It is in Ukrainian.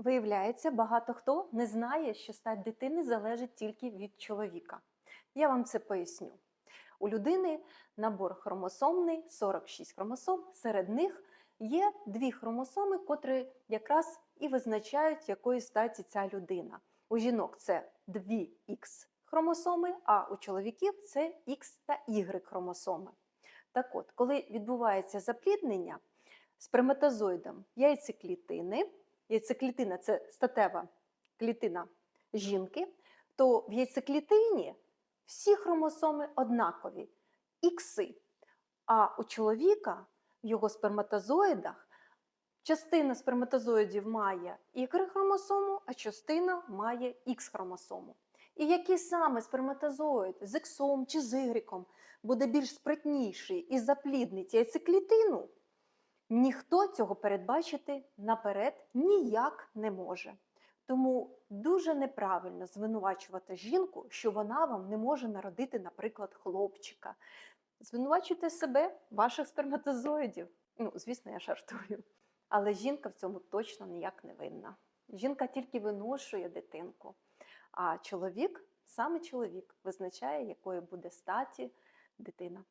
Виявляється, багато хто не знає, що стать дитини залежить тільки від чоловіка. Я вам це поясню. У людини набор хромосомний 46 хромосом. Серед них є дві хромосоми, котрі якраз і визначають, якої статі ця людина. У жінок це 2х хромосоми, а у чоловіків це Х та Y хромосоми. Так от, коли відбувається запліднення сперматозоїдом яйцеклітини, яйцеклітина це статева клітина жінки, то в яйцеклітині всі хромосоми однакові ікси. А у чоловіка в його сперматозоїдах частина сперматозоїдів має Y-хромосому, а частина має Х-хромосому. І який саме сперматозоїд з іксом чи з Y буде більш спритніший і запліднить яйцеклітину, ніхто цього передбачити наперед ніяк не може. Тому дуже неправильно звинувачувати жінку, що вона вам не може народити, наприклад, хлопчика. Звинувачуйте себе, ваших сперматозоїдів. Ну, звісно, я жартую. Але жінка в цьому точно ніяк не винна. Жінка тільки виношує дитинку, а чоловік, саме чоловік, визначає, якою буде статі дитина.